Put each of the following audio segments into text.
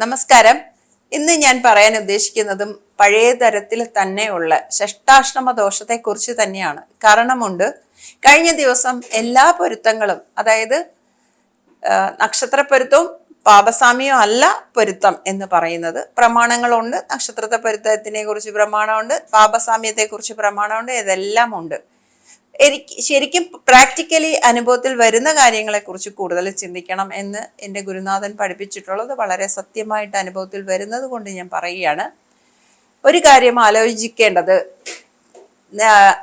നമസ്കാരം. ഇന്ന് ഞാൻ പറയാൻ ഉദ്ദേശിക്കുന്നതും പഴയ തരത്തിൽ തന്നെയുള്ള ദോഷത്തെ ദോഷത്തെക്കുറിച്ച് തന്നെയാണ്. കാരണമുണ്ട് കഴിഞ്ഞ ദിവസം എല്ലാ പൊരുത്തങ്ങളും അതായത് നക്ഷത്ര നക്ഷത്രപ്പൊരുത്തവും പാപസാമ്യവും അല്ല പൊരുത്തം എന്ന് പറയുന്നത്. പ്രമാണങ്ങളുണ്ട് നക്ഷത്രത്തെ പൊരുത്തത്തിനെ കുറിച്ച് പ്രമാണമുണ്ട് പാപസാമ്യത്തെ കുറിച്ച് പ്രമാണമുണ്ട് ഇതെല്ലാം ഉണ്ട് എനിക്ക് ശരിക്കും പ്രാക്ടിക്കലി അനുഭവത്തിൽ വരുന്ന കാര്യങ്ങളെക്കുറിച്ച് കൂടുതൽ ചിന്തിക്കണം എന്ന് എന്റെ ഗുരുനാഥൻ പഠിപ്പിച്ചിട്ടുള്ളത് വളരെ സത്യമായിട്ട് അനുഭവത്തിൽ വരുന്നത് കൊണ്ട് ഞാൻ പറയുകയാണ്. ഒരു കാര്യം ആലോചിക്കേണ്ടത്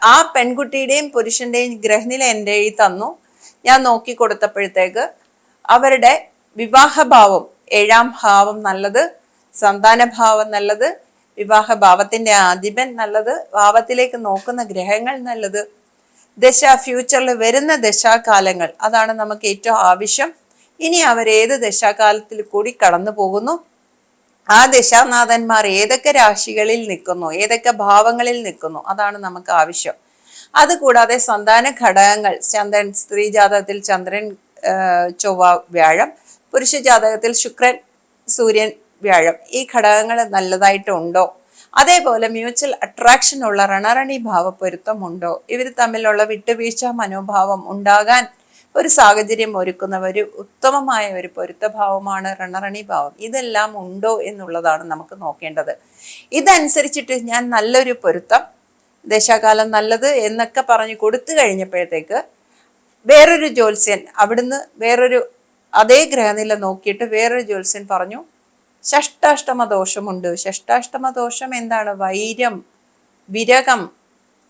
ആ- പെൺകുട്ടിയുടെയും പുരുഷന്റെയും ഗ്രഹനില എന്റെ തന്നു. ഞാൻ നോക്കി കൊടുത്തപ്പോഴത്തേക്ക് അവരുടെ വിവാഹഭാവം ഏഴാം ഭാവം നല്ലത് സന്താനഭാവം നല്ലത് വിവാഹഭാവത്തിന്റെ അധിപൻ നല്ലത് ഭാവത്തിലേക്ക് നോക്കുന്ന ഗ്രഹങ്ങൾ നല്ലത് ദശ ഫ്യൂച്ചറിൽ വരുന്ന ദശാകാലങ്ങൾ. അതാണ് നമുക്ക് ഏറ്റവും ആവശ്യം. ഇനി അവർ ഏത് ദശാകാലത്തിൽ കൂടി കടന്നു പോകുന്നു? ആ ദശാനാഥന്മാർ ഏതൊക്കെ രാശികളിൽ നിൽക്കുന്നു? ഏതൊക്കെ ഭാവങ്ങളിൽ നിൽക്കുന്നു? അതാണ് നമുക്ക് ആവശ്യം. അതുകൂടാതെ സന്താന ഘടകങ്ങൾ ചന്ദ്രൻ സ്ത്രീ ജാതകത്തിൽ ചന്ദ്രൻ ചൊവ്വ വ്യാഴം പുരുഷ ജാതകത്തിൽ ശുക്രൻ സൂര്യൻ വ്യാഴം. ഈ ഘടകങ്ങൾ നല്ലതായിട്ടുണ്ടോ അതേപോലെ മ്യൂച്വൽ അട്രാക്ഷൻ ഉള്ള രണരണി ഭാവപ്പൊരുത്തമുണ്ടോ? ഇവർ തമ്മിലുള്ള വിട്ടുവീഴ്ച മനോഭാവം ഉണ്ടാകാൻ ഒരു സാഹചര്യം ഒരുക്കുന്ന ഒരു ഉത്തമമായ ഒരു പൊരുത്തഭാവമാണ് രണറണി ഭാവം. ഇതെല്ലാം ഉണ്ടോ എന്നുള്ളതാണ് നമുക്ക് നോക്കേണ്ടത്. ഇതനുസരിച്ചിട്ട് ഞാൻ നല്ലൊരു പൊരുത്തം ദേശാകാലം നല്ലത് എന്നൊക്കെ പറഞ്ഞു കൊടുത്തു കഴിഞ്ഞപ്പോഴത്തേക്ക് വേറൊരു ജ്യോത്സ്യൻ അവിടുന്ന് വേറൊരു അതേ ഗ്രഹനില നോക്കിയിട്ട് വേറൊരു ജ്യോത്സ്യൻ പറഞ്ഞു ഷഷ്ടാഷ്ടമ ദോഷമുണ്ട് ഷഷ്ടാഷ്ടമ ദോഷം എന്താണ്? വൈരം വിരകം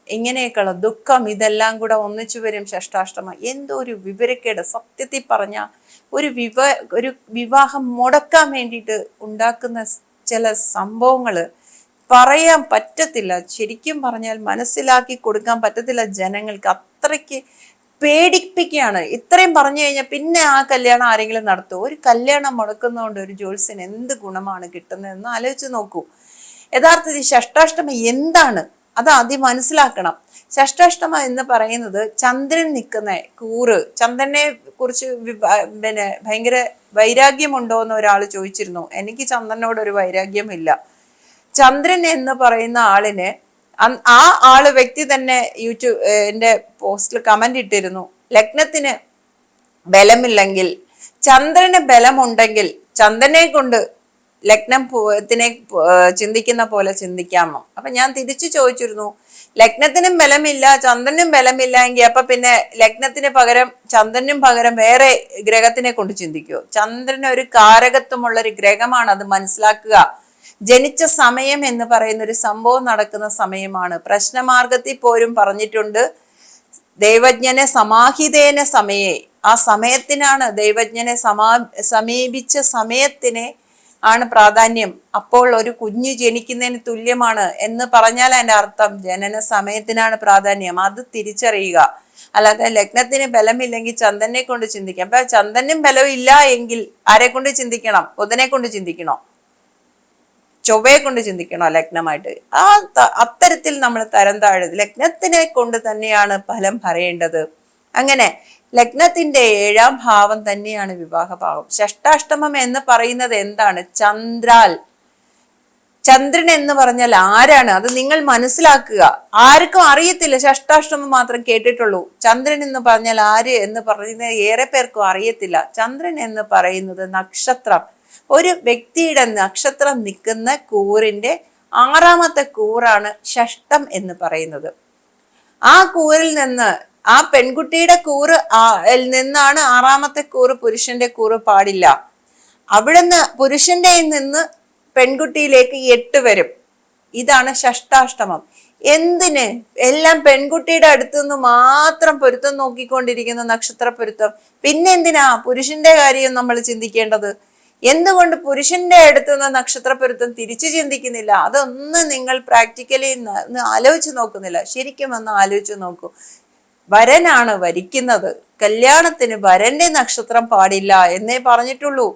ഇങ്ങനെയൊക്കെയുള്ള ദുഃഖം ഇതെല്ലാം കൂടെ ഒന്നിച്ചു വരും ഷഷ്ടാഷ്ടമ. എന്തോ ഒരു വിവരക്കേട്. സത്യത്തിൽ പറഞ്ഞ ഒരു വിവ ഒരു വിവാഹം മുടക്കാൻ വേണ്ടിയിട്ട് ഉണ്ടാക്കുന്ന ചില സംഭവങ്ങൾ പറയാൻ പറ്റത്തില്ല. ശരിക്കും പറഞ്ഞാൽ മനസ്സിലാക്കി കൊടുക്കാൻ പറ്റത്തില്ല ജനങ്ങൾക്ക്. അത്രയ്ക്ക് പേടിപ്പിക്കുകയാണ്. ഇത്രയും പറഞ്ഞു കഴിഞ്ഞാൽ പിന്നെ ആ കല്യാണം ആരെങ്കിലും നടത്തുമോ ഒരു കല്യാണം മുടക്കുന്നതുകൊണ്ട് ഒരു ജോത്സ്യന് എന്ത് ഗുണമാണ് കിട്ടുന്നതെന്ന് ആലോചിച്ച് നോക്കൂ. യഥാർത്ഥത്തിൽ ഷഷ്ടാഷ്ടമ എന്താണ്? അത് ആദ്യം മനസ്സിലാക്കണം. ഷഷ്ടാഷ്ടമ എന്ന് പറയുന്നത് ചന്ദ്രൻ നിൽക്കുന്ന കൂറ്. ചന്ദ്രനെ കുറിച്ച് പിന്നെ ഭയങ്കര വൈരാഗ്യമുണ്ടോ എന്ന് ഒരാൾ ചോദിച്ചിരുന്നു. എനിക്ക് ചന്ദ്രനോട് ഒരു വൈരാഗ്യമില്ല. ചന്ദ്രൻ എന്ന് പറയുന്ന ആളിന് ആ ആൾ വ്യക്തി തന്നെ യൂട്യൂബ് എന്റെ പോസ്റ്റിൽ കമന്റ് ഇട്ടിരുന്നു. ലഗ്നത്തിന് ബലമില്ലെങ്കിൽ ചന്ദ്രന് ബലമുണ്ടെങ്കിൽ ചന്ദ്രനെ കൊണ്ട് ലഗ്നം ത്തിനെ ചിന്തിക്കുന്ന പോലെ ചിന്തിക്കാമോ? അപ്പൊ ഞാൻ തിരിച്ചു ചോദിച്ചിരുന്നു ലഗ്നത്തിനും ബലമില്ല ചന്ദ്രനും ബലമില്ല എങ്കിൽ അപ്പൊ പിന്നെ ലഗ്നത്തിന് പകരം ചന്ദ്രനും പകരം വേറെ ഗ്രഹത്തിനെ കൊണ്ട് ചിന്തിക്കുമോ ചന്ദ്രന് ഒരു കാരകത്വമുള്ള ഒരു ഗ്രഹമാണ് അത് മനസ്സിലാക്കുക. ജനിച്ച സമയം എന്ന് പറയുന്ന ഒരു സംഭവം നടക്കുന്ന സമയമാണ്. പ്രശ്നമാർഗത്തിൽ പോലും പറഞ്ഞിട്ടുണ്ട്. ദൈവജ്ഞനെ സമാഹിതേന സമയേ. ആ സമയത്തിനാണ് ദൈവജ്ഞനെ സമാ സമീപിച്ച സമയത്തിനെ ആണ് പ്രാധാന്യം. അപ്പോൾ ഒരു കുഞ്ഞ് ജനിക്കുന്നതിന് തുല്യമാണ് എന്ന് പറഞ്ഞാൽ അതിന്റെ അർത്ഥം ജനന സമയത്തിനാണ് പ്രാധാന്യം. അത് തിരിച്ചറിയുക. അല്ലാതെ ലഗ്നത്തിന് ബലമില്ലെങ്കിൽ ചന്ദനെ കൊണ്ട് ചിന്തിക്കാം. അപ്പൊ ചന്ദനും ബലമില്ല എങ്കിൽ ആരെ കൊണ്ട് ചിന്തിക്കണം? ബുധനെ കൊണ്ട് ചിന്തിക്കണോ? ചൊവ്വയെ കൊണ്ട് ചിന്തിക്കണോ ലഗ്നമായിട്ട്? ആ അത്തരത്തിൽ നമ്മൾ തരം താഴത് ലഗ്നത്തിനെ കൊണ്ട് തന്നെയാണ് ഫലം പറയേണ്ടത്. അങ്ങനെ ലഗ്നത്തിന്റെ ഏഴാം ഭാവം തന്നെയാണ് വിവാഹഭാവം. ഷഷ്ടാഷ്ടമം എന്ന് പറയുന്നത് എന്താണ്? ചന്ദ്രാൽ. ചന്ദ്രൻ എന്ന് പറഞ്ഞാൽ ആരാണ്? അത് നിങ്ങൾ മനസ്സിലാക്കുക. ആർക്കും അറിയത്തില്ല. ഷഷ്ടാഷ്ടമം മാത്രം കേട്ടിട്ടുള്ളൂ. ചന്ദ്രൻ എന്ന് പറഞ്ഞാൽ ആര് എന്ന് പറയുന്നത് ഏറെ പേർക്കും അറിയത്തില്ല. ചന്ദ്രൻ എന്ന് പറയുന്നത് നക്ഷത്രം. ഒരു വ്യക്തിയുടെ നക്ഷത്രം നിൽക്കുന്ന കൂറിന്റെ ആറാമത്തെ കൂറാണ് ഷഷ്ടം എന്ന് പറയുന്നത്. ആ കൂറിൽ നിന്ന് ആ പെൺകുട്ടിയുടെ കൂറ് നിന്നാണ് ആറാമത്തെ കൂറ് പുരുഷന്റെ കൂറ് പാടില്ല. അവിടെ നിന്ന് പുരുഷന്റെ നിന്ന് പെൺകുട്ടിയിലേക്ക് എട്ട് വരും. ഇതാണ് ഷഷ്ടാഷ്ടമം എന്തിന്? എല്ലാം പെൺകുട്ടിയുടെ അടുത്ത് നിന്ന് മാത്രം പൊരുത്തം നോക്കിക്കൊണ്ടിരിക്കുന്ന നക്ഷത്ര പൊരുത്തം പിന്നെന്തിനാ പുരുഷന്റെ കാര്യം നമ്മൾ ചിന്തിക്കേണ്ടത്? എന്തുകൊണ്ട് പുരുഷന്റെ അടുത്ത് നിന്ന് നക്ഷത്ര പൊരുത്തം തിരിച്ചു ചിന്തിക്കുന്നില്ല? അതൊന്നും നിങ്ങൾ പ്രാക്ടിക്കലി ആലോചിച്ച് നോക്കുന്നില്ല. ശരിക്കും ഒന്ന് ആലോചിച്ച് നോക്കൂ. വരനാണ് വരിക്കുന്നത്. കല്യാണത്തിന് വരന്റെ നക്ഷത്രം പാടില്ല എന്നേ പറഞ്ഞിട്ടുള്ളൂ.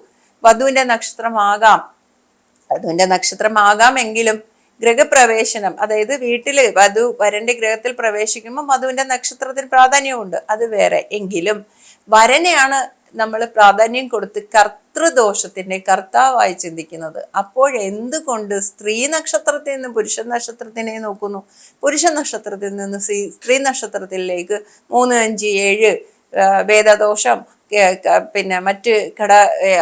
വധുവിന്റെ നക്ഷത്രമാകാം. വധുവിന്റെ നക്ഷത്രമാകാമെങ്കിലും ഗ്രഹപ്രവേശനം അതായത് വീട്ടിൽ വധു വരന്റെ ഗ്രഹത്തിൽ പ്രവേശിക്കുമ്പോൾ വധുവിന്റെ നക്ഷത്രത്തിന് പ്രാധാന്യമുണ്ട്. അത് വേറെ. എങ്കിലും വരനെയാണ് നമ്മൾ പ്രാധാന്യം കൊടുത്ത് കർത്തൃദോഷത്തിന്റെ കർത്താവായി ചിന്തിക്കുന്നത്. അപ്പോഴെന്തുകൊണ്ട് സ്ത്രീ നക്ഷത്രത്തിൽ നിന്ന് പുരുഷ നക്ഷത്രത്തിനെ നോക്കുന്നു? പുരുഷ നക്ഷത്രത്തിൽ നിന്ന് സ്ത്രീ സ്ത്രീ നക്ഷത്രത്തിലേക്ക് മൂന്ന് അഞ്ച് ഏഴ് വേദദോഷം പിന്നെ മറ്റ് കട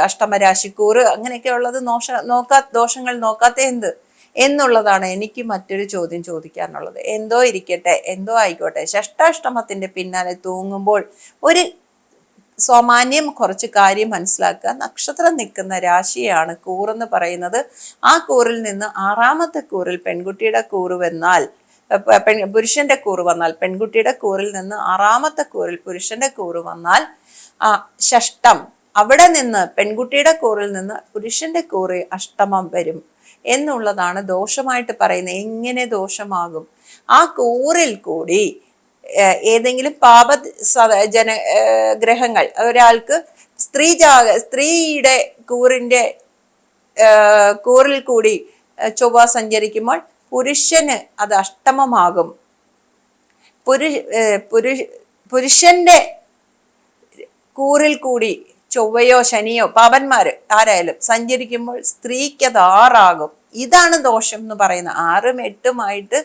അഷ്ടമരാശിക്കൂറ് അങ്ങനെയൊക്കെ ഉള്ളത് നോഷ നോക്കാ ദോഷങ്ങൾ നോക്കാത്ത എന്ത്? എന്നുള്ളതാണ് എനിക്ക് മറ്റൊരു ചോദ്യം ചോദിക്കാനുള്ളത്. എന്തോ ഇരിക്കട്ടെ എന്തോ ആയിക്കോട്ടെ. ഷഷ്ടാഷ്ടമത്തിന്റെ പിന്നാലെ തൂങ്ങുമ്പോൾ ഒരു സാമാന്യം കുറച്ച് കാര്യം മനസ്സിലാക്കുക. നക്ഷത്രം നിൽക്കുന്ന രാശിയാണ് കൂറെന്ന് പറയുന്നത്. ആ കൂറിൽ നിന്ന് ആറാമത്തെ കൂറിൽ പെൺകുട്ടിയുടെ കൂറ് വന്നാൽ പെൺ പുരുഷന്റെ കൂറ് വന്നാൽ പെൺകുട്ടിയുടെ കൂറിൽ നിന്ന് ആറാമത്തെ കൂറിൽ പുരുഷന്റെ കൂറ് വന്നാൽ ആ ഷഷ്ടം. അവിടെ നിന്ന് പെൺകുട്ടിയുടെ കൂറിൽ നിന്ന് പുരുഷന്റെ കൂറ് അഷ്ടമം വരും എന്നുള്ളതാണ് ദോഷമായിട്ട് പറയുന്നത്. എങ്ങനെ ദോഷമാകും? ആ കൂറിൽ കൂടി ഏതെങ്കിലും പാപ ജന ഗ്രഹങ്ങൾ. ഒരാൾക്ക് സ്ത്രീ ജാഗ സ്ത്രീയുടെ കൂറിന്റെ കൂറിൽ കൂടി ചൊവ്വ സഞ്ചരിക്കുമ്പോൾ പുരുഷന് അത് അഷ്ടമമാകും. പുരുഷ പുരുഷന്റെ കൂറിൽ കൂടി ചൊവ്വയോ ശനിയോ പാപന്മാർ ആരായാലും സഞ്ചരിക്കുമ്പോൾ സ്ത്രീക്ക് അത് ആറാകും. ഇതാണ് ദോഷം എന്ന് പറയുന്ന ആറും എട്ടുമായിട്ട്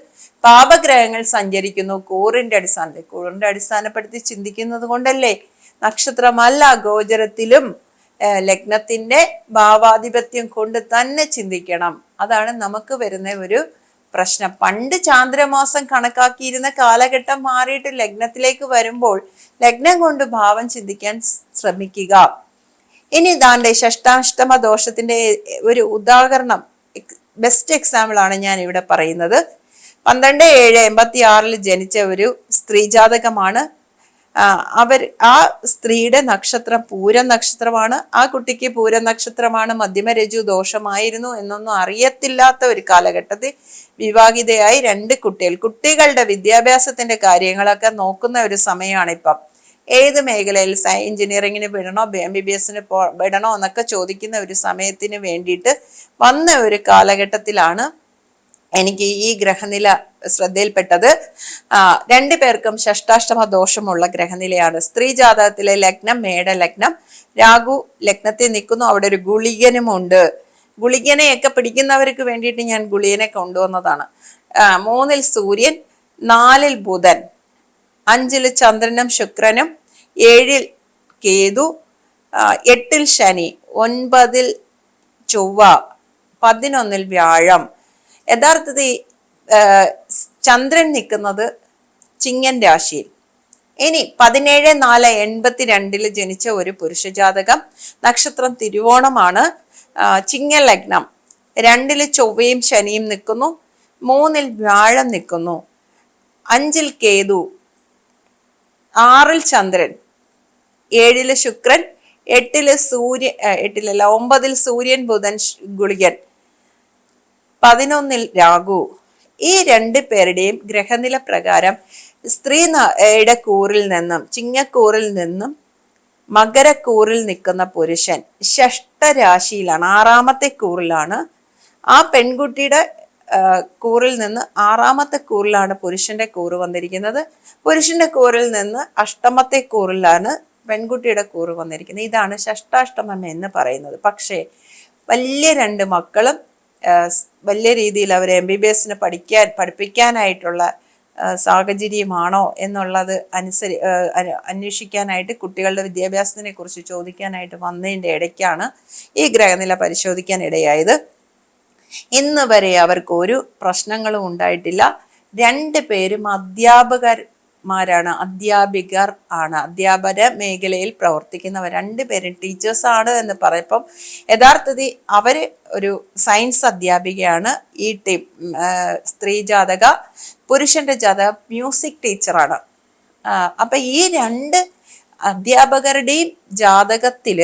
പാപഗ്രഹങ്ങൾ സഞ്ചരിക്കുന്നു. കൂറിന്റെ അടിസ്ഥാനത്തിൽ. കൂറിന്റെ അടിസ്ഥാനപ്പെടുത്തി ചിന്തിക്കുന്നത് കൊണ്ടല്ലേ? നക്ഷത്രമല്ല ഗോചരത്തിലും ലഗ്നത്തിന്റെ ഭാവാധിപത്യം കൊണ്ട് തന്നെ ചിന്തിക്കണം. അതാണ് നമുക്ക് വരുന്ന ഒരു പ്രശ്നം. പണ്ട് ചാന്ദ്രമാസം കണക്കാക്കിയിരുന്ന കാലഘട്ടം മാറിയിട്ട് ലഗ്നത്തിലേക്ക് വരുമ്പോൾ ലഗ്നം കൊണ്ട് ഭാവം ചിന്തിക്കാൻ ശ്രമിക്കുക. ഇനി ദാണ്ടെ ഷഷ്ടാഷ്ടമ ദോഷത്തിന്റെ ഒരു ഉദാഹരണം. ബെസ്റ്റ് എക്സാമ്പിൾ ആണ് ഞാൻ ഇവിടെ പറയുന്നത്. പന്ത്രണ്ട് ഏഴ് എൺപത്തി ആറിൽ ജനിച്ച ഒരു സ്ത്രീജാതകമാണ്. അവർ ആ സ്ത്രീയുടെ നക്ഷത്രം പൂരം നക്ഷത്രമാണ്. ആ കുട്ടിക്ക് പൂരം നക്ഷത്രമാണ് മധ്യമരജു ദോഷമായിരുന്നു എന്നൊന്നും അറിയത്തില്ലാത്ത ഒരു കാലഘട്ടത്തിൽ വിവാഹിതയായി രണ്ട് കുട്ടികൾ. കുട്ടികളുടെ വിദ്യാഭ്യാസത്തിന്റെ കാര്യങ്ങളൊക്കെ നോക്കുന്ന ഒരു സമയമാണ് ഇപ്പം ഏത് മേഖലയിൽ എഞ്ചിനീയറിങ്ങിന് വിടണോ എം ബി ബി എസിന് പോ വിടണോ എന്നൊക്കെ ചോദിക്കുന്ന ഒരു സമയത്തിന് വേണ്ടിയിട്ട് വന്ന ഒരു കാലഘട്ടത്തിലാണ് എനിക്ക് ഈ ഗ്രഹനില ശ്രദ്ധയിൽപ്പെട്ടത്. രണ്ടു പേർക്കും ഷഷ്ടാഷ്ടമ ദോഷമുള്ള ഗ്രഹനിലയാണ്. സ്ത്രീ ജാതകത്തിലെ ലഗ്നം മേട ലഗ്നം. രാഹു ലഗ്നത്തിൽ നിൽക്കുന്നു. അവിടെ ഒരു ഗുളികനുമുണ്ട്. ഗുളികനെയൊക്കെ പിടിക്കുന്നവർക്ക് വേണ്ടിയിട്ട് ഞാൻ ഗുളികനെ കൊണ്ടുവന്നതാണ്. മൂന്നിൽ സൂര്യൻ നാലിൽ ബുധൻ. അഞ്ചിൽ ചന്ദ്രനും ശുക്രനും ഏഴിൽ കേതു എട്ടിൽ ശനി ഒൻപതിൽ ചൊവ്വ പതിനൊന്നിൽ വ്യാഴം. യഥാർത്ഥത്തിൽ ചന്ദ്രൻ നിൽക്കുന്നത് ചിങ്ങൻ രാശിയിൽ. ഇനി പതിനേഴ് നാല് എൺപത്തി രണ്ടിൽ ജനിച്ച ഒരു പുരുഷജാതകം നക്ഷത്രം തിരുവോണമാണ്. ചിങ്ങൽ ചിങ്ങ ലഗ്നം. രണ്ടിൽ ചൊവ്വയും ശനിയും നിൽക്കുന്നു. മൂന്നിൽ വ്യാഴം നിൽക്കുന്നു. അഞ്ചിൽ കേതു ആറിൽ ചന്ദ്രൻ ഏഴിൽ ശുക്രൻ എട്ടിൽ സൂര്യ എട്ടിലല്ല ഒമ്പതിൽ സൂര്യൻ ബുധൻ ഗുളികൻ പതിനൊന്നിൽ രാഹു. ഈ രണ്ട് പേരുടെയും ഗ്രഹനില പ്രകാരം സ്ത്രീ കൂറിൽ നിന്നും ചിങ്ങക്കൂറിൽ നിന്നും മകരക്കൂറിൽ നിൽക്കുന്ന പുരുഷൻ ഷഷ്ടരാശിയിലാണ് ആറാമത്തെ കൂറിലാണ്. ആ പെൺകുട്ടിയുടെ കൂറിൽ നിന്ന് ആറാമത്തെ കൂറിലാണ് പുരുഷന്റെ കൂറ് വന്നിരിക്കുന്നത്. പുരുഷന്റെ കൂറിൽ നിന്ന് അഷ്ടമത്തെ കൂറിലാണ് പെൺകുട്ടിയുടെ കൂറ് വന്നിരിക്കുന്നത്. ഇതാണ് ഷഷ്ടാഷ്ടമം എന്ന് പറയുന്നത്. പക്ഷേ വലിയ രണ്ട് മക്കളും വലിയ രീതിയിൽ അവർ എം ബി ബി എസിന് പഠിക്കാൻ പഠിപ്പിക്കാനായിട്ടുള്ള സാഹചര്യമാണോ എന്നുള്ളത് അനുസരി അന്വേഷിക്കാനായിട്ട് കുട്ടികളുടെ വിദ്യാഭ്യാസത്തിനെ കുറിച്ച് ചോദിക്കാനായിട്ട് വന്നതിന്റെ ഇടയ്ക്കാണ് ഈ ഗ്രഹനില പരിശോധിക്കാൻ ഇടയായത്. ഇന്ന് വരെ അവർക്ക് ഒരു പ്രശ്നങ്ങളും ഉണ്ടായിട്ടില്ല. രണ്ട് പേരും അധ്യാപകന്മാരാണ് അധ്യാപികർ ആണ്. അധ്യാപന മേഖലയിൽ പ്രവർത്തിക്കുന്നവർ. രണ്ടുപേരും ടീച്ചേഴ്സ് ആണ് എന്ന് പറയപ്പം യഥാർത്ഥത്തിൽ അവർ ഒരു സയൻസ് അധ്യാപികയാണ്. ഈ ടീം സ്ത്രീ ജാതക പുരുഷന്റെ ജാതക മ്യൂസിക് ടീച്ചറാണ് അപ്പൊ ഈ രണ്ട് അധ്യാപകരുടെയും ജാതകത്തിൽ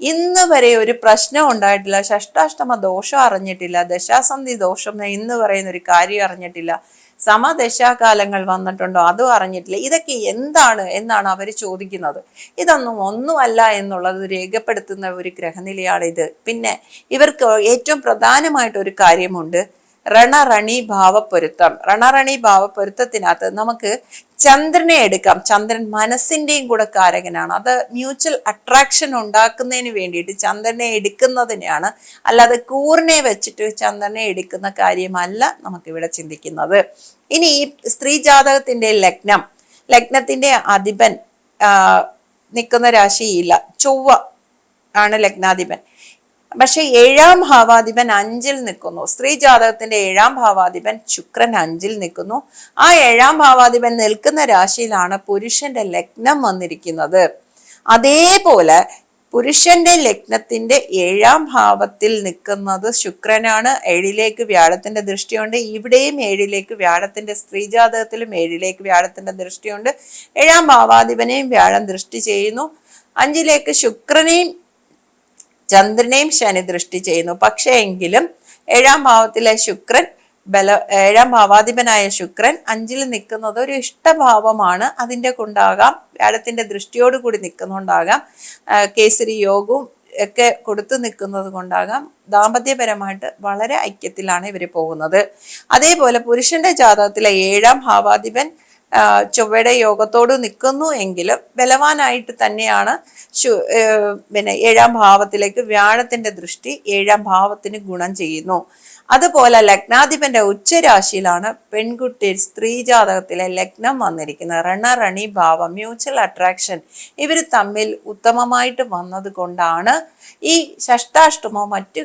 ഇന്ന് വരെ ഒരു പ്രശ്നം ഉണ്ടായിട്ടില്ല. ഷഷ്ടാഷ്ടമ ദോഷം അറിഞ്ഞിട്ടില്ല. ദശാസന്ധി ദോഷം ഇന്ന് പറയുന്ന ഒരു കാര്യം അറിഞ്ഞിട്ടില്ല. സമദശാകാലങ്ങൾ വന്നിട്ടുണ്ടോ? അതും അറിഞ്ഞിട്ടില്ല. ഇതൊക്കെ എന്താണ് എന്നാണ് അവർ ചോദിക്കുന്നത്. ഇതൊന്നും ഒന്നുമല്ല എന്നുള്ളത് രേഖപ്പെടുത്തുന്ന ഒരു ഗ്രഹനിലയാണ് ഇത്. പിന്നെ ഇവർക്ക് ഏറ്റവും പ്രധാനമായിട്ട് ഒരു കാര്യമുണ്ട്. രണറണി ഭാവപ്പൊരുത്തം രണറണി ഭാവപ്പൊരുത്തത്തിനകത്ത് നമുക്ക് ചന്ദ്രനെ എടുക്കാം. ചന്ദ്രൻ മനസ്സിന്റെയും കൂടെ കാരകനാണ്. അത് മ്യൂച്വൽ അട്രാക്ഷൻ ഉണ്ടാക്കുന്നതിന് വേണ്ടിയിട്ട് ചന്ദ്രനെ എടുക്കുന്നതിനെയാണ്. അല്ലാതെ കൂറിനെ വെച്ചിട്ട് ചന്ദ്രനെ എടുക്കുന്ന കാര്യമല്ല നമുക്കിവിടെ ചിന്തിക്കുന്നത്. ഇനി ഈ സ്ത്രീ ജാതകത്തിന്റെ ലഗ്നം. ലഗ്നത്തിന്റെ അധിപൻ നിൽക്കുന്ന രാശിയില്ല. ചൊവ്വ ആണ് ലഗ്നാധിപൻ. പക്ഷെ ഏഴാം ഭാവാധിപൻ അഞ്ചിൽ നിൽക്കുന്നു. സ്ത്രീ ജാതകത്തിന്റെ ഏഴാം ഭാവാധിപൻ ശുക്രൻ അഞ്ചിൽ നിൽക്കുന്നു. ആ ഏഴാം ഭാവാധിപൻ നിൽക്കുന്ന രാശിയിലാണ് പുരുഷന്റെ ലഗ്നം വന്നിരിക്കുന്നത്. അതേപോലെ പുരുഷന്റെ ലഗ്നത്തിന്റെ ഏഴാം ഭാവത്തിൽ നിൽക്കുന്നത് ശുക്രനാണ്. ഏഴിലേക്ക് വ്യാഴത്തിന്റെ ദൃഷ്ടിയുണ്ട്. ഇവിടെയും ഏഴിലേക്ക് വ്യാഴത്തിന്റെ സ്ത്രീ ജാതകത്തിലും ഏഴിലേക്ക് വ്യാഴത്തിന്റെ ദൃഷ്ടിയുണ്ട്. ഏഴാം ഭാവാധിപനെയും വ്യാഴം ദൃഷ്ടി ചെയ്യുന്നു. അഞ്ചിലേക്ക് ശുക്രനെയും ചന്ദ്രനെയും ശനി ദൃഷ്ടി ചെയ്യുന്നു. പക്ഷേ എങ്കിലും ഏഴാം ഭാവത്തിലെ ശുക്രൻ ബല ഏഴാം ഭാവാധിപനായ ശുക്രൻ അഞ്ചിൽ നിൽക്കുന്നത് ഒരു ഇഷ്ടഭാവമാണ്. അതിന്റെ കൊണ്ടാകാം വ്യാഴത്തിന്റെ ദൃഷ്ടിയോടുകൂടി നിൽക്കുന്നുണ്ടാകാം കേസരി യോഗവും ഒക്കെ കൊടുത്തു നിൽക്കുന്നത് കൊണ്ടാകാം ദാമ്പത്യപരമായിട്ട് വളരെ ഐക്യത്തിലാണ് ഇവർ പോകുന്നത്. അതേപോലെ പുരുഷന്റെ ജാതകത്തിലെ ഏഴാം ഭാവാധിപൻ ചൊവ്വയുടെ യോഗത്തോട് നിൽക്കുന്നു എങ്കിലും ബലവാനായിട്ട് തന്നെയാണ് പിന്നെ ഏഴാം ഭാവത്തിലേക്ക് വ്യാഴത്തിന്റെ ദൃഷ്ടി ഏഴാം ഭാവത്തിന് ഗുണം ചെയ്യുന്നു. അതുപോലെ ലഗ്നാധിപന്റെ ഉച്ചരാശിയിലാണ് പെൺകുട്ടി സ്ത്രീജാതകത്തിലെ ലഗ്നം വന്നിരിക്കുന്നത്. റണ്ണ റണി ഭാവം മ്യൂച്വൽ അട്രാക്ഷൻ ഇവർ തമ്മിൽ ഉത്തമമായിട്ട് വന്നത് കൊണ്ടാണ് ഈ ഷഷ്ടാഷ്ടമോ മറ്റ്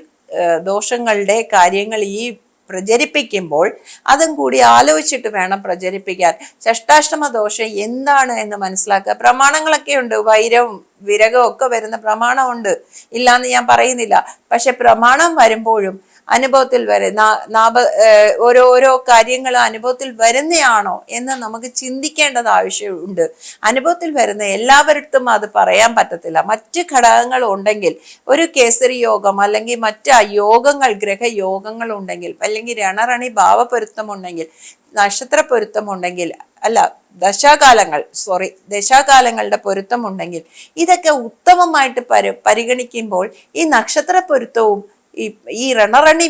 ദോഷങ്ങളുടെ കാര്യങ്ങൾ ഈ പ്രചരിപ്പിക്കുമ്പോൾ അതും കൂടി ആലോചിച്ചിട്ട് വേണം പ്രചരിപ്പിക്കാൻ. ഷഷ്ടാഷ്ടമ ദോഷം എന്താണ് എന്ന് മനസ്സിലാക്കുക. പ്രമാണങ്ങളൊക്കെ ഉണ്ട്. വൈരവും വിരകവും ഒക്കെ വരുന്ന പ്രമാണമുണ്ട്. ഇല്ലാന്ന് ഞാൻ പറയുന്നില്ല. പക്ഷെ പ്രമാണം വരുമ്പോഴും അനുഭവത്തിൽ വരെ നാപ നാഭ ഏർ ഓരോ ഓരോ കാര്യങ്ങൾ അനുഭവത്തിൽ വരുന്നയാണോ എന്ന് നമുക്ക് ചിന്തിക്കേണ്ടത് ആവശ്യമുണ്ട്. അനുഭവത്തിൽ വരുന്ന എല്ലാവരുടെ അത് പറയാൻ പറ്റത്തില്ല. മറ്റ് ഘടകങ്ങൾ ഉണ്ടെങ്കിൽ ഒരു കേസരി യോഗം അല്ലെങ്കിൽ മറ്റ് യോഗങ്ങൾ ഗ്രഹയോഗങ്ങൾ ഉണ്ടെങ്കിൽ അല്ലെങ്കിൽ രണറണി ഭാവപൊരുത്തമുണ്ടെങ്കിൽ നക്ഷത്ര പൊരുത്തമുണ്ടെങ്കിൽ അല്ല ദശാകാലങ്ങൾ സോറി ദശാകാലങ്ങളുടെ പൊരുത്തമുണ്ടെങ്കിൽ ഇതൊക്കെ ഉത്തമമായിട്ട് പരി പരിഗണിക്കുമ്പോൾ ഈ നക്ഷത്ര പൊരുത്തവും ഈ ഈ രണറണി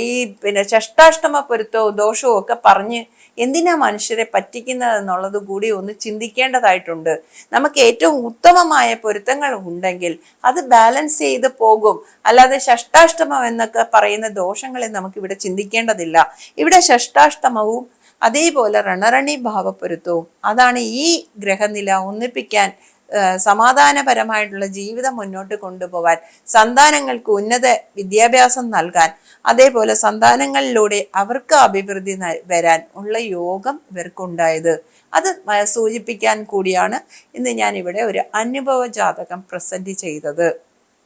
ഈ പിന്നെ ഷഷ്ടാഷ്ടമ പൊരുത്തവും ദോഷവും ഒക്കെ പറഞ്ഞ് എന്തിനാ മനുഷ്യരെ പറ്റിക്കുന്നത് എന്നുള്ളത് കൂടി ഒന്ന് ചിന്തിക്കേണ്ടതായിട്ടുണ്ട്. നമുക്ക് ഏറ്റവും ഉത്തമമായ പൊരുത്തങ്ങൾ ഉണ്ടെങ്കിൽ അത് ബാലൻസ് ചെയ്ത് പോകും. അല്ലാതെ ഷഷ്ടാഷ്ടമം എന്നൊക്കെ പറയുന്ന ദോഷങ്ങളെ നമുക്ക് ഇവിടെ ചിന്തിക്കേണ്ടതില്ല. ഇവിടെ ഷഷ്ടാഷ്ടമവും അതേപോലെ രണരണി ഭാവപ്പൊരുത്തവും അതാണ് ഈ ഗ്രഹനില ഒന്നിപ്പിക്കാൻ സമാധാനപരമായിട്ടുള്ള ജീവിതം മുന്നോട്ട് കൊണ്ടുപോകാൻ സന്താനങ്ങൾക്ക് ഉന്നത വിദ്യാഭ്യാസം നൽകാൻ അതേപോലെ സന്താനങ്ങളിലൂടെ അവർക്ക് അഭിവൃദ്ധി വരാൻ ഉള്ള യോഗം ഇവർക്കുണ്ടായത്. അത് സൂചിപ്പിക്കാൻ കൂടിയാണ് ഇന്ന് ഞാൻ ഇവിടെ ഒരു അനുഭവ ജാതകം പ്രസന്റ് ചെയ്തത്.